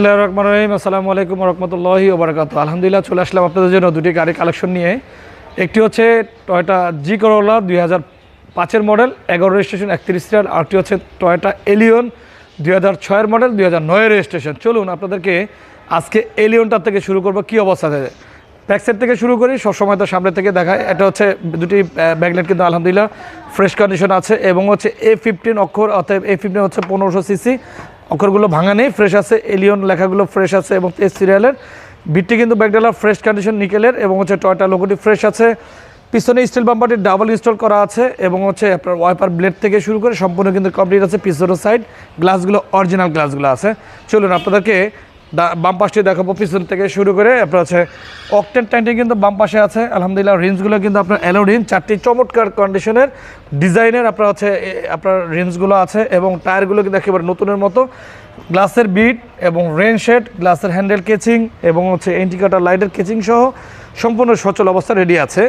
বিসমিল্লাহ রহমান রহিম। আসসালামু আলাইকুম রহমতুল্লাহি ওবরাকাত আলহামদুলিল্লাহ, চলে আসলাম আপনাদের জন্য দুটি গাড়ি কালেকশন নিয়ে। একটি হচ্ছে টয়োটা জি করোলা দুই হাজার পাঁচের মডেল, এগারো রেজিস্ট্রেশন একত্রিশ সিরিয়াল। আরটি হচ্ছে টয়োটা এলিয়ন দুই হাজার ছয়ের মডেল, দুই হাজার নয়ের রেজিস্ট্রেশন। চলুন আপনাদেরকে আজকে এলিয়নটার থেকে শুরু করব, কী অবস্থা অবস্থাতে ব্যাকসাইড থেকে শুরু করি, সবসময় তো সামনে থেকে দেখায় এটা হচ্ছে দুটি ব্যাকলাইট কিন্তু আলহামদুলিল্লাহ ফ্রেশ কন্ডিশন আছে। এবং হচ্ছে এ ফিফটিন অক্ষর অর্থাৎ এ ফিফটিন হচ্ছে পনেরোশো সিসি অক্ষরগুলো ভাঙা নেই ফ্রেশ আছে এলিয়ন লেখাগুলো ফ্রেশ আছে এবং এস সিরিয়ালের বিটটি কিন্তু ব্যাকডালার ফ্রেশ কন্ডিশন নিকেলের এবং হচ্ছে টয়টা লোকটি ফ্রেশ আছে। পিছনে স্টিল বাম্পারটি ডাবল ইনস্টল করা আছে এবং হচ্ছে আপনার ওয়াইপার ব্লেড থেকে শুরু করে সম্পূর্ণ কিন্তু কমপ্লিট আছে। পিছনের সাইড গ্লাসগুলো অরিজিনাল গ্লাসগুলো আছে। চলুন আপনাদেরকে বাম পাশটি দেখাবো পিছন থেকে শুরু করে আপনার হচ্ছে অকটেন টাইনটি কিন্তু বাম পাশে আছে। আলহামদুলিল্লাহ রেঞ্জগুলো কিন্তু আপনার অ্যালো রেঞ্জ চারটি চমৎকার কন্ডিশনের ডিজাইনের আপনার এ, আপনার রেঞ্জগুলো আছে এবং টায়ারগুলো কিন্তু একেবারে নতুনের মতো। গ্লাসের বিট এবং রেন শেড গ্লাসের হ্যান্ডেল কেচিং এবং হচ্ছে এন্টিকাটার লাইটের কেচিং সহ সম্পূর্ণ সচল অবস্থা রেডি আছে।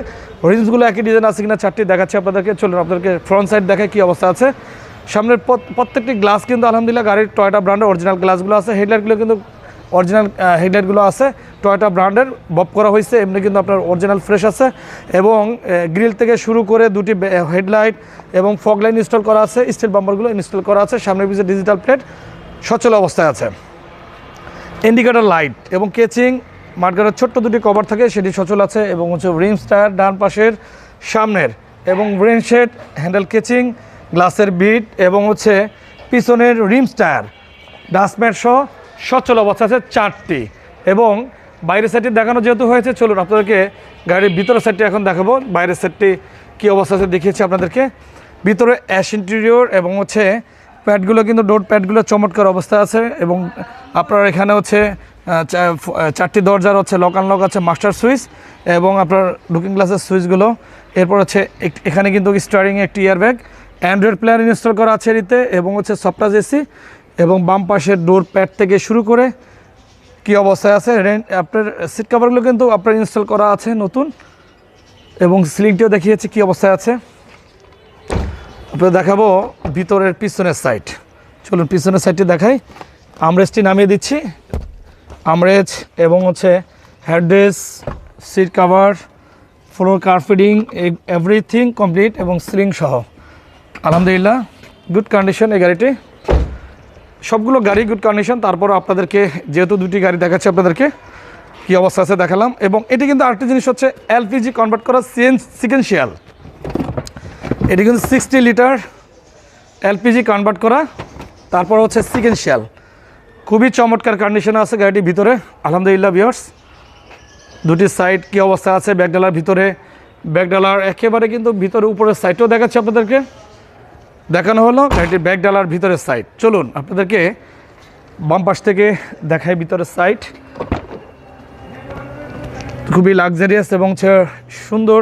রেঞ্জগুলো একই ডিজাইন আছে কিনা চারটি দেখাচ্ছি আপনাদেরকে। চলুন আপনাদেরকে ফ্রন্ট সাইড দেখায় কী অবস্থা আছে। সামনের প্রত্যেকটি গ্লাস কিন্তু আলহামদুলিল্লাহ গাড়ির টয়টা ব্র্যান্ডের অরিজিনাল গ্লাসগুলো আছে। হেডলাইটগুলো কিন্তু অরিজিনাল হেডলাইটগুলো আছে। টয়টা ব্র্যান্ডের বপ করা হয়েছে, এমনি কিন্তু আপনার অরিজিনাল ফ্রেশ আছে। এবং গ্রিল থেকে শুরু করে দুটি হেডলাইট এবং ফগ লাইন ইনস্টল করা আছে স্টিল বাম্পারগুলো ইনস্টল করা আছে সামনের পিছিয়ে ডিজিটাল প্লেট সচল অবস্থায় আছে। ইন্ডিকেটর লাইট এবং কেচিং মার্কেটের ছোট্ট দুটি কভার থাকে, সেটি সচল আছে এবং হচ্ছে রিমস টায়ার ডান পাশের সামনের এবং ব্রেন শেড হ্যান্ডেল কেচিং গ্লাসের বিট এবং হচ্ছে পিছনের রিমস টায়ার ডাস্টম্যাট সহ সচল অবস্থা আছে চারটি। এবং বাইরের সাইডটি দেখানো যেহেতু হয়েছে, চলুন আপনাদেরকে গাড়ির ভিতরের সাইডটি এখন দেখাবো। বাইরের সাইডটি কী অবস্থা আছে দেখিয়েছি আপনাদেরকে। ভিতরে অ্যাশ ইন্টেরিয়র এবং হচ্ছে প্যাডগুলো কিন্তু ডোর প্যাডগুলো চমৎকার অবস্থা আছে এবং আপনার এখানে হচ্ছে চারটি দরজার হচ্ছে লক আছে মাস্টার সুইচ এবং আপনার লুকিং গ্লাসের সুইচগুলো এরপর হচ্ছে এখানে কিন্তু স্টারিংয়ে একটি airbag Android player install করা আছে এটিতে এবং হচ্ছে সফটাজ এসি এবং বাম পাশের ডোর প্যাড থেকে শুরু করে কি অবস্থায় আছে? রেন আপনার সিট কাভারগুলো কিন্তু আপনার ইনস্টল করা আছে নতুন এবং সিলিংটিও দেখিয়েছি কি অবস্থায় আছে। আপনাদের দেখাবো ভিতরের পিছনের সাইড চলুন পিছনের সাইডটি দেখাই। আমরেজটি নামিয়ে দিচ্ছি। আমরেজ এবং হচ্ছে headrest seat cover floor carpeting everything complete এবং সিলিং সহ। আলহামদুলিল্লাহ গুড কন্ডিশন এই গাড়িটি। সবগুলো গাড়ি গুড কন্ডিশন তারপর আপনাদেরকে যেহেতু দুটি গাড়ি দেখাচ্ছি আপনাদেরকে, কী অবস্থা আছে দেখালাম। এবং এটি কিন্তু আরেকটি জিনিস হচ্ছে এলপিজি কনভার্ট করা সিএন সিকেন্সিয়াল এটি কিন্তু সিক্সটি লিটার এলপিজি কনভার্ট করা, তারপর হচ্ছে সিকেন্সিয়াল খুবই চমৎকার কন্ডিশনে আছে গাড়িটির ভিতরে, আলহামদুলিল্লাহ বিয়ার্স দুটি সাইড কী অবস্থা আছে ব্যাগডালার ভিতরে ব্যাগডালার একেবারে কিন্তু ভিতরে উপরের সাইডটাও দেখাচ্ছি আপনাদেরকে। দেখানো হলো গাড়িটির ব্যাগডালার ভিতরের সাইড চলুন, আপনাদেরকে বাম পাশ থেকে দেখায় ভিতরের সাইড খুবই লাক্সারিয়াস এবং সুন্দর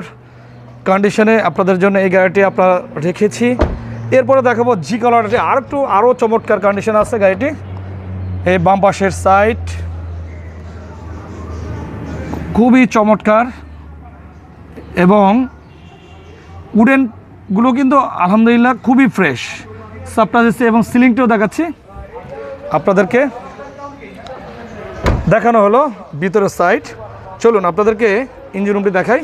কন্ডিশনে আপনাদের জন্য এই গাড়িটি আপনারা রেখেছি। এরপরে দেখাবো জি কালারটি আর একটু, আরও চমৎকার কন্ডিশন আছে গাড়িটি। এই বাম পাশের সাইড খুবই চমৎকার এবং উডেনগুলো কিন্তু আলহামদুলিল্লাহ খুবই ফ্রেশ সাপটা দিচ্ছে এবং সিলিংটাও দেখাচ্ছি। আপনাদেরকে দেখানো হলো ভিতরের সাইড চলুন আপনাদেরকে ইঞ্জিন রুমটি দেখাই।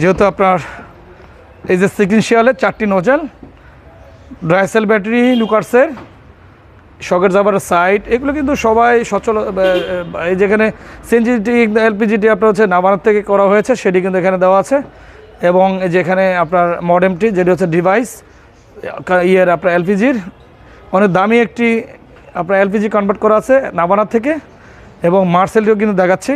যেহেতু আপনার এই যে সিকিনশিয়ালের চারটি নোজেল ড্রাইসেল ব্যাটারি লুকার্সের শকের যাবার সাইট এগুলো কিন্তু সবাই সচল এই যেখানে সিএনজিটি এলপিজিটি আপনার হচ্ছে নাবানার থেকে করা হয়েছে, সেটি কিন্তু এখানে দেওয়া আছে। এবং যেখানে আপনার মডেমটি যেটি হচ্ছে ডিভাইস ইয়ের আপনার এলপিজির অনেক দামি একটি আপনার এলপিজি কনভার্ট করা আছে নাবানার থেকে এবং মার্সেলটিও কিন্তু দেখাচ্ছি।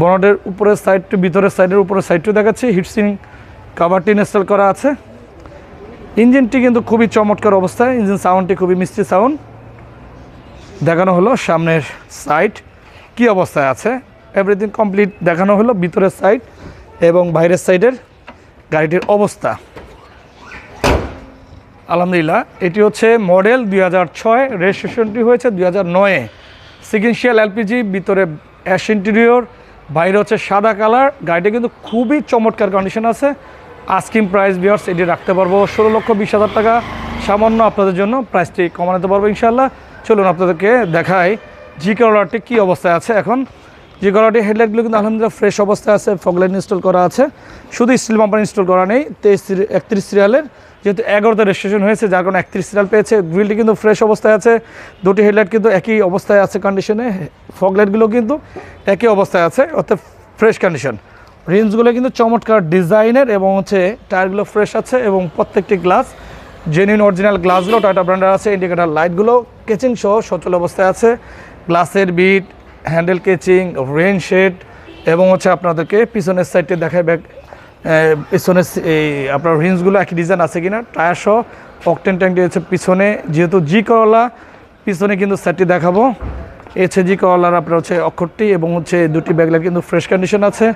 বনটের উপরের সাইডটি ভিতরের সাইডের উপরের সাইডটিও দেখাচ্ছি। হিটসিং কাভারটি ইনস্টল করা আছে। ইঞ্জিনটি কিন্তু খুবই চমৎকার অবস্থায় ইঞ্জিন সাউন্ডটি খুবই মিষ্টি সাউন্ড দেখানো হলো সামনের সাইড কি অবস্থায় আছে? এভরিথিং কমপ্লিট দেখানো হলো ভিতরের সাইড এবং বাইরের সাইডের গাড়িটির অবস্থা। আলহামদুলিল্লাহ, এটি হচ্ছে মডেল দুই হাজার ছয় রেজিস্ট্রেশনটি হয়েছে দুই হাজার নয়ে সিকেন্সিয়াল এলপিজি ভিতরে অ্যাশ ইন্টেরিয়র বাইরে হচ্ছে সাদা কালার গাড়িটা কিন্তু খুবই চমৎকার কন্ডিশন আছে। আস্কিং প্রাইস বিয়ার্স এটি রাখতে পারব ষোলো লক্ষ বিশ হাজার টাকা। সামান্য আপনাদের জন্য প্রাইসটি কমানোতে পারব ইনশাল্লাহ চলুন আপনাদেরকে দেখাই জি কালারটি কী অবস্থায় আছে এখন। জি কালারটি হেডলাইটগুলো কিন্তু আলহামদুলিল্লাহ ফ্রেশ অবস্থায় আছে ফগলাইট ইনস্টল করা আছে। শুধু স্টিল বাম্পার ইনস্টল করা নেই, তেইশ একত্রিশ সিরিয়ালের যেহেতু এগারোতে রেজিস্ট্রেশন হয়েছে, যার কারণে একত্রিশ সিরিয়াল পেয়েছে। গ্রিলটি কিন্তু ফ্রেশ অবস্থায় আছে, দুটি হেডলাইট কিন্তু একই অবস্থায় আছে কন্ডিশনে ফগলাইটগুলো কিন্তু একই অবস্থায় আছে, অর্থাৎ ফ্রেশ কন্ডিশন রেঞ্জগুলো কিন্তু চমৎকার ডিজাইনের এবং হচ্ছে টায়ারগুলো ফ্রেশ আছে এবং প্রত্যেকটি গ্লাস জেনুইন অরিজিনাল গ্লাসগুলো টাটা ব্র্যান্ডার আছে ইন্ডিকেটার লাইটগুলো কেচিং সহ সচল অবস্থায় আছে। গ্লাসের বিট হ্যান্ডেল কেচিং রেন শেড এবং হচ্ছে আপনাদেরকে পিছনের সাইডে দেখায় ব্যাক পিছনের এই আপনার রিন্সগুলো একই ডিজাইন আছে কিনা, টায়ার সহ, অকটেন ট্যাঙ্ক দিয়েছে পিছনে, যেহেতু জি করলা পিছনে কিন্তু সাইডটি দেখাবো। এছে জি করলার আপনার হচ্ছে অক্ষরটি এবং হচ্ছে দুটি ব্যাকলাইট কিন্তু ফ্রেশ কন্ডিশন আছে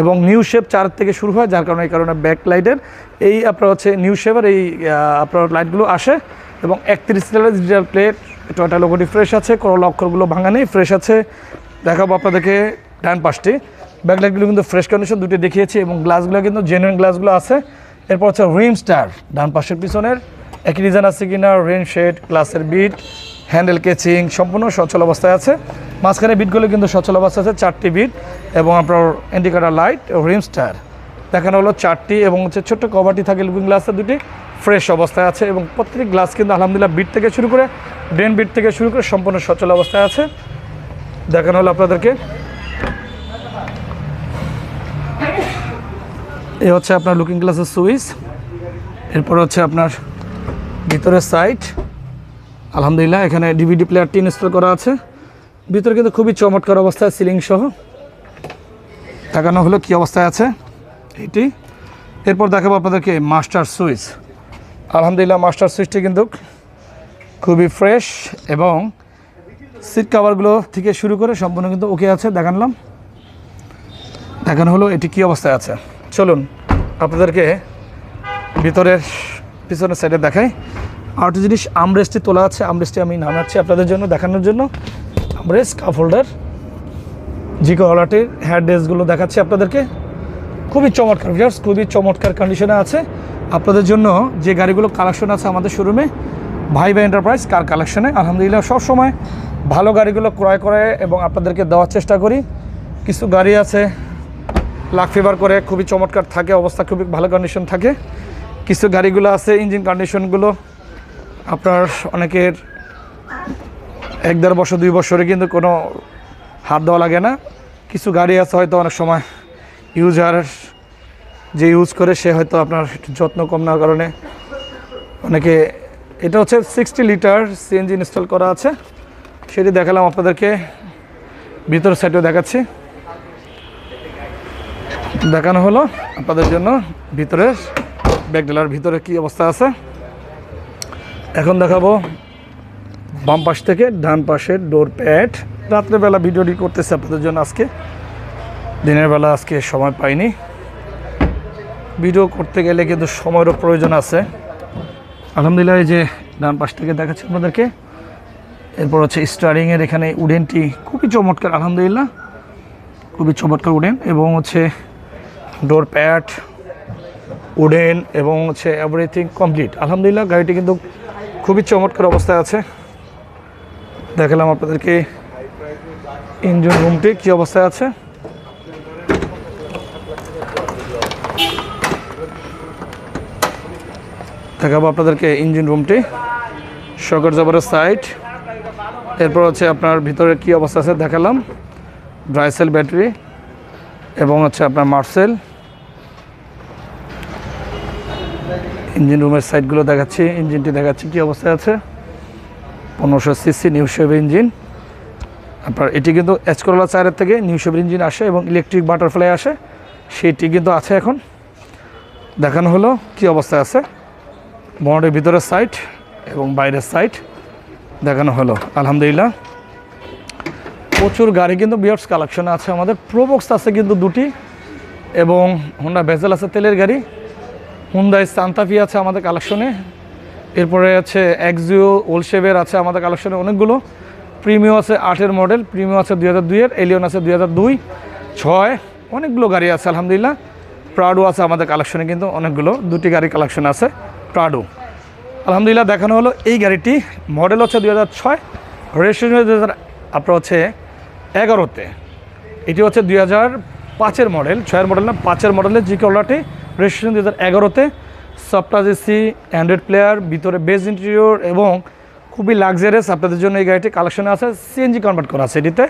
এবং নিউ শেপ চার থেকে শুরু হয়, যার কারণে এই কারণে ব্যাক লাইটের। এই আপনার হচ্ছে নিউ শেপের এই আপনার লাইটগুলো আসে এবং একত্রিশ ডিজিটাল প্লেট টয়টা লোগোটি ফ্রেশ আছে করলা অক্ষরগুলো ভাঙা নেই ফ্রেশ আছে। দেখাবো আপনাদেরকে ডান পাশটি। ব্যাকলাইটগুলো কিন্তু ফ্রেশ কন্ডিশন দুটি দেখিয়েছি এবং গ্লাসগুলো কিন্তু জেনুইন গ্লাসগুলো আছে। এরপর হচ্ছে রিম স্টার ডান পাশের পিছনের। একই ডিজাইন আছে কিনা রেন শেড গ্লাসের বিট হ্যান্ডেল কেচিং সম্পূর্ণ সচল অবস্থায় আছে। মাঝখানে বিটগুলো কিন্তু সচল অবস্থায় আছে, চারটি বিট এবং আপনার ইন্ডিকেটার লাইট ও রিম স্টার দেখানো হলো চারটি এবং হচ্ছে ছোট্ট কভারটি থাকে লুকিং গ্লাসের দুটি। ফ্রেশ অবস্থায় আছে এবং প্রত্যেকটি গ্লাস কিন্তু আলহামদুলিল্লাহ বিট থেকে শুরু করে ড্রেন বিট থেকে শুরু করে সম্পূর্ণ সচল অবস্থায় আছে। দেখানো হলো আপনাদেরকে। এ হচ্ছে আপনার লুকিং গ্লাসের সুইচ। এরপর হচ্ছে আপনার ভিতরের সাইড আলহামদুলিল্লাহ, এখানে ডিভিডি প্লেয়ারটি ইনস্টল করা আছে। ভিতরে কিন্তু খুবই চমৎকার অবস্থায় সিলিং সহ। দেখানো হলো কী অবস্থায় আছে। এটি। এরপর দেখাবো আপনাদেরকে মাস্টার সুইচ আলহামদুলিল্লাহ, মাস্টার সুইচটি কিন্তু খুবই ফ্রেশ এবং সিট কাভারগুলো থেকে শুরু করে সম্পূর্ণ কিন্তু ওকে আছে, দেখানলাম। দেখানো হলো এটি কী অবস্থায় আছে। চলুন আপনাদেরকে ভিতরের পিছনের সাইডে দেখাই। আর একটা জিনিস আমরেস্টটি তোলা আছে আমরেস্টটি আমি নামাচ্ছি আপনাদের জন্য, দেখানোর জন্য। আমরেস্ট কাপ হোল্ডার জিকো হলাটির হেয়ার ড্রেসগুলো দেখাচ্ছি আপনাদেরকে। খুবই চমৎকার ভিউয়ার্স খুবই চমৎকার কন্ডিশনে আছে। আপনাদের জন্য যে গাড়িগুলো কালেকশন আছে আমাদের শোরুমে ভাই ভাই এন্টারপ্রাইজ কার কালেকশনে আলহামদুলিল্লাহ সবসময় ভালো গাড়িগুলো ক্রয় করে এবং আপনাদেরকে দেওয়ার চেষ্টা করি। কিছু গাড়ি আছে লাখ ফেভার করে, খুবই চমৎকার থাকে, অবস্থা খুবই ভালো কন্ডিশন থাকে। কিছু গাড়িগুলো আছে ইঞ্জিন কন্ডিশনগুলো আপনার অনেকের এক দেড় বছর, দুই বছরে কিন্তু কোনো হাত দেওয়া লাগে না। কিছু গাড়ি আছে হয়তো অনেক সময় ইউজার যে ইউজ করে সে হয়তো আপনার যত্ন কম নেওয়ার কারণে অনেকে, এটা হচ্ছে সিক্সটি লিটার সিএনজি ইনস্টল করা আছে। সেটি দেখালাম আপনাদেরকে, ভিতর সাইডেও দেখাচ্ছি। দেখানো হলো আপনাদের জন্য ভিতরে ব্যাগডেলার ভিতরে কি অবস্থা আছে। এখন দেখাবো বাম পাশ থেকে ডান পাশের ডোর প্যাড রাত্রেবেলা ভিডিওটি করতেছে আপনাদের জন্য আজকে। দিনের বেলা আজকে সময় পাইনি। ভিডিও করতে গেলে কিন্তু সময়েরও প্রয়োজন আছে। আলহামদুলিল্লাহ, এই যে ডান পাশ থেকে দেখাচ্ছি আপনাদেরকে। এরপর হচ্ছে স্টারিংয়ের এখানে উডেনটি খুবই চমৎকার, আলহামদুলিল্লাহ। খুবই চমৎকার উডেন এবং হচ্ছে ডোর প্যাড উডেন এবং হচ্ছে এভরিথিং কমপ্লিট আলহামদুলিল্লাহ, গাড়িটি কিন্তু খুবই চমৎকার অবস্থায় আছে। দেখালাম আপনাদেরকে ইঞ্জিন রুমটি কী অবস্থায় আছে। দেখাবো আপনাদেরকে ইঞ্জিন রুমটি। শকর জবরের সাইড এরপর হচ্ছে আপনার ভিতরে কি অবস্থা আছে দেখালাম। ড্রাইসেল ব্যাটারি এবং হচ্ছে আপনার মার্সেল ইঞ্জিন রুমের সাইডগুলো দেখাচ্ছি, ইঞ্জিনটি দেখাচ্ছি কি অবস্থায় আছে। পনেরোশো সিসি নিউ শেভ ইঞ্জিন আপনার এটি কিন্তু এসকরোলা চারের থেকে নিউ শেভ ইঞ্জিন আসে এবং ইলেকট্রিক বাটারফ্লাই আসে। সেটি কিন্তু আছে এখন। দেখানো হলো কি অবস্থায় আছে। বনেটের ভিতরের সাইড এবং বাইরের সাইড দেখানো হলো। আলহামদুলিল্লাহ। প্রচুর গাড়ি কিন্তু বিয়ার্স কালেকশন আছে। আমাদের প্রোবক্স আছে কিন্তু দুটি এবং হোন্ডা ভেজেল আছে, তেলের গাড়ি। হুন্ডাই সান্তাফি আছে আমাদের কালেকশনে এরপরে আছে এক্সিও ওলশেভের আছে আমাদের কালেকশনে অনেকগুলো। প্রিমিও আছে আটের মডেল প্রিমিও আছে দুই হাজার দুইয়ের এলিয়ন আছে দুই হাজার দুই, ছয়, অনেকগুলো গাড়ি আছে, আলহামদুলিল্লাহ। প্রাডো আছে আমাদের কালেকশনে কিন্তু অনেকগুলো, দুটি গাড়ি কালেকশন আছে। প্রাডো আলহামদুলিল্লাহ, দেখানো হলো এই গাড়িটি। মডেল হচ্ছে দুই হাজার ছয় রেজিস্ট্রেশন দু হাজার, আপনার হচ্ছে এগারোতে। এটি হচ্ছে দুই হাজার পাঁচের মডেল, ছয়ের মডেল না, পাঁচের মডেলের জি কলারটি রেজিস্ট্রেশন দুই হাজার এগারোতে। সফটওয়্যার এসি অ্যান্ড্রয়েড প্লেয়ার ভিতরে বেস ইন্টেরিয়র এবং খুবই লাক্সারিয়াস আপনাদের জন্য এই গাড়িটি কালেকশনে আছে সিএনজি কনভার্ট করা আছে এটিতে।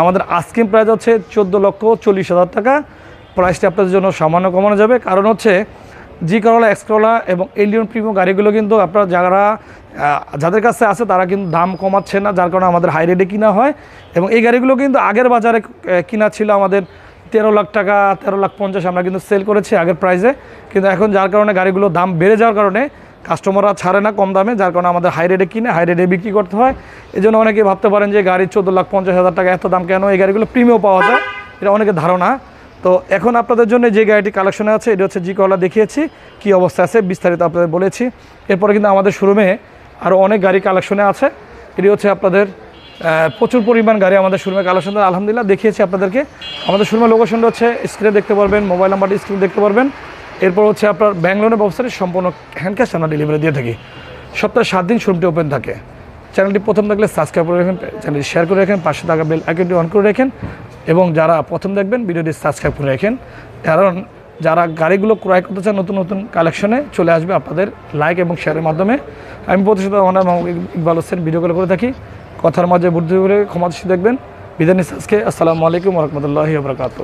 আমাদের আস্কিং প্রাইস হচ্ছে চোদ্দ লক্ষ চল্লিশ হাজার টাকা। প্রাইসটি আপনাদের জন্য সামান্য কমানো যাবে, কারণ হচ্ছে জি করলা এক্স করলা এবং এলিয়ন প্রিমো গাড়িগুলো কিন্তু আপনারা যারা যাদের কাছে আছে তারা কিন্তু দাম কমাচ্ছে না, যার কারণে আমাদের হাই রেটে কিনা হয় এবং এই গাড়িগুলো কিন্তু আগের বাজারে কিনা ছিল আমাদের তেরো লাখ টাকা, তেরো লাখ পঞ্চাশ আমরা কিন্তু সেল করেছি আগের প্রাইসে কিন্তু এখন যার কারণে গাড়িগুলো দাম বেড়ে যাওয়ার কারণে কাস্টমাররা ছাড়ে না কম দামে, যার কারণে আমাদের হাই রেটে কিনে হাই রেটে বিক্রি করতে হয়। এই জন্য অনেকে ভাবতে পারেন যে গাড়ি চোদ্দ লাখ পঞ্চাশ হাজার টাকা এত দাম কেন? এই গাড়িগুলো প্রিমিয়াম পাওয়া যায়। এটা অনেকের ধারণা। তো এখন আপনাদের জন্য যে গাড়িটি কালেকশনে আছে, এটা হচ্ছে জি কলা দেখিয়েছি, কি অবস্থা আছে বিস্তারিত আপনাদের বলেছি। এরপরে কিন্তু আমাদের শোরুমে আরও অনেক গাড়ি কালেকশনে আছে। এটি হচ্ছে আপনাদের প্রচুর পরিমাণ গাড়ি আমাদের শোরুমে কালেকশন আলহামদুলিল্লাহ দেখিয়েছি আপনাদেরকে। আমাদের শোরুমের লোকেশনটা হচ্ছে স্ক্রিনে দেখতে পারবেন মোবাইল নাম্বারটি স্ক্রিনে দেখতে পারবেন। এরপর হচ্ছে আপনার ব্যাঙ্গলোরের ব্যবস্থাটি সম্পূর্ণ হ্যান্ড ক্যাশ আমরা ডেলিভারি দিয়ে থাকি। সপ্তাহে সাত দিন শোরুমটি ওপেন থাকে। চ্যানেলটি প্রথম দেখলে সাবস্ক্রাইব করে রাখেন, চ্যানেলটি শেয়ার করে রাখেন, পাশে থাকা বেল আইকনটি অন করে রাখেন এবং যারা প্রথম দেখবেন, ভিডিওটি সাবস্ক্রাইব করে রাখেন। কারণ যারা গাড়িগুলো ক্রয় করতে চান নতুন নতুন কালেকশনে চলে আসবে আপনাদের লাইক এবং শেয়ারের মাধ্যমে। আমি ওনার মোহাম্মদ ইকবাল হোসেন ভিডিওগুলো করে থাকি। কথার মাঝে বুদ্ধি করে ক্ষমা দৃষ্টি দেখবেন। বিধানী আজকে। আসসালামু আলাইকুম রহমতুল্লাহি বরকাত